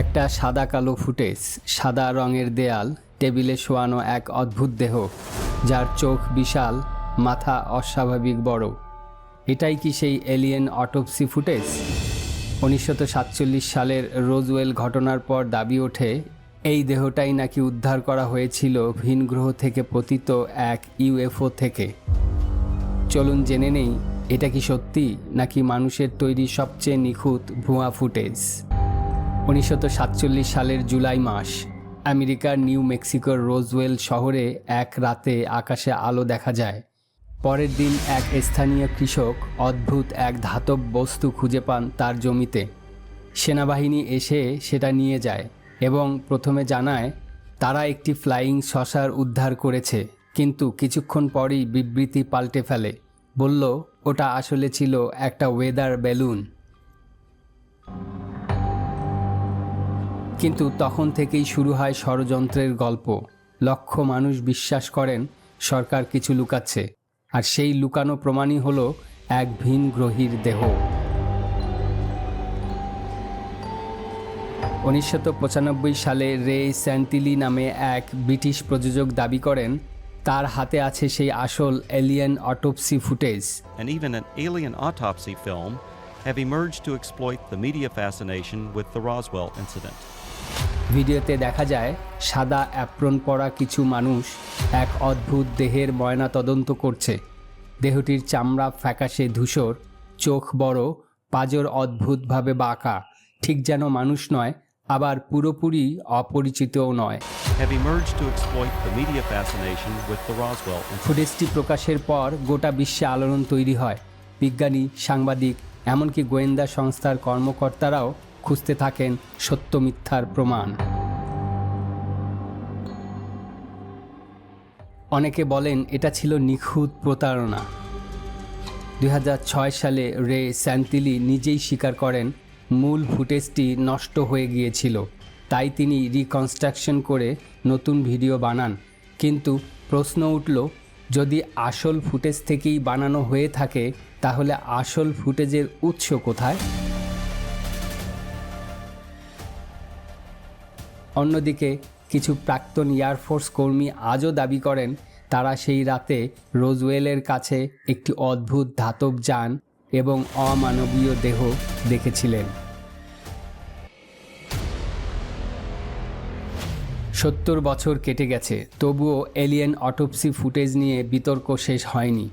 একটা সাদা কালো ফুটেজ, সাদা রঙের দেয়াল, টেবিলে শোয়ানো এক অদ্ভুত দেহ, যার চোখ বিশাল, মাথা অস্বাভাবিক বড়। এটাই কি সেই এলিয়েন অটোপসি ফুটেজ? উনিশশো সাতচল্লিশ সালের রোজওয়েল ঘটনার পর দাবি ওঠে, এই দেহটাই নাকি উদ্ধার করা হয়েছিল ভিন গ্রহ থেকে পতিত এক ইউএফও থেকে। চলুন জেনে নেই, এটা কি সত্যি নাকি মানুষের তৈরি সবচেয়ে নিখুঁত ভুয়া ফুটেজ? উনিশশো সাতচল্লিশ সালের জুলাই মাস, আমেরিকার নিউ মেক্সিকোর রোজওয়েল শহরে এক রাতে আকাশে আলো দেখা যায়। পরের দিন এক স্থানীয় কৃষক অদ্ভুত এক ধাতব বস্তু খুঁজে পান তার জমিতে। সেনাবাহিনী এসে সেটা নিয়ে যায় এবং প্রথমে জানায়, তারা একটি ফ্লাইং শশার উদ্ধার করেছে, কিন্তু কিছুক্ষণ পরই বিবৃতি পাল্টে ফেলে। বলল, ওটা আসলে ছিল একটা ওয়েদার বেলুন। কিন্তু তখন থেকেই শুরু হয় ষড়যন্ত্রের গল্প। লক্ষ মানুষ বিশ্বাস করেন, সরকার কিছু লুকাচ্ছে। আর সেই লুকানো প্রমাণই হলো এক ভিন গ্রহীর দেহ। উনিশশো পঁচানব্বই সালে রে স্যান্টিলি নামে এক ব্রিটিশ প্রযোজক দাবি করেন, তার হাতে আছে সেই আসল alien autopsy footage. And even an alien autopsy film have emerged to exploit the media. ভিডিওতে দেখা যায় সাদা অ্যাপ্রন পরা কিছু মানুষ এক অদ্ভুত দেহের ময়না তদন্ত করছে। দেহটির চামড়া ফ্যাকাশে ধূসর চোখ বড় পাজর অদ্ভুতভাবে বাঁকা। ঠিক যেন মানুষ নয় আবার পুরোপুরি অপরিচিতও নয়. ফুটেজটি প্রকাশের পর গোটা বিশ্বে আলোড়ন তৈরি হয়। বিজ্ঞানী সাংবাদিক এমনকি গোয়েন্দা সংস্থার কর্মকর্তারাও খুঁজতে থাকেন সত্য মিথ্যার প্রমাণ। অনেকে বলেন এটা ছিল নিখুঁত প্রতারণা। দু হাজার ছয় সালে রে স্যান্তিলি নিজেই স্বীকার করেন, মূল ফুটেজটি নষ্ট হয়ে গিয়েছিল, তাই তিনি রিকনস্ট্রাকশন করে নতুন ভিডিও বানান। কিন্তু প্রশ্ন উঠল, যদি আসল ফুটেজ থেকেই বানানো হয়ে থাকে, তাহলে আসল ফুটেজের উৎস কোথায়? অন্যদিকে কিছু প্রাক্তন এয়ারফোর্স কর্মী আজও দাবি করেন তারা সেই রাতে রোজওয়েলের কাছে একটি অদ্ভুত ধাতব যান এবং অমানবীয় দেহ দেখেছিলেন। সত্তর বছর কেটে গেছে, তবুও এলিয়েন অটোপসি ফুটেজ নিয়ে বিতর্ক শেষ হয়নি।